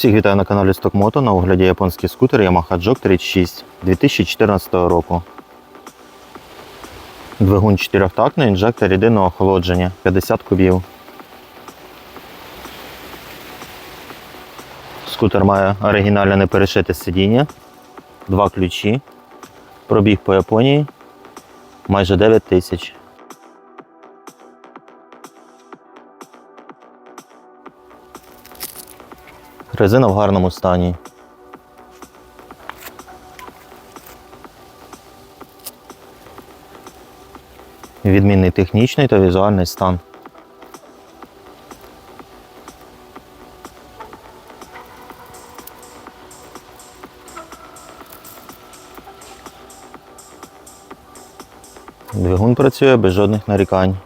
Всіх вітаю на каналі Стокмото. На огляді японський скутер Yamaha Jog 36 2014 року. Двигун 4-тактний, інжектор рідинного охолодження 50 кубів. Скутер має оригінальне неперешите сидіння, два ключі, пробіг по Японії майже 9 тисяч. Резина в гарному стані. Відмінний технічний та візуальний стан. Двигун працює без жодних нарікань.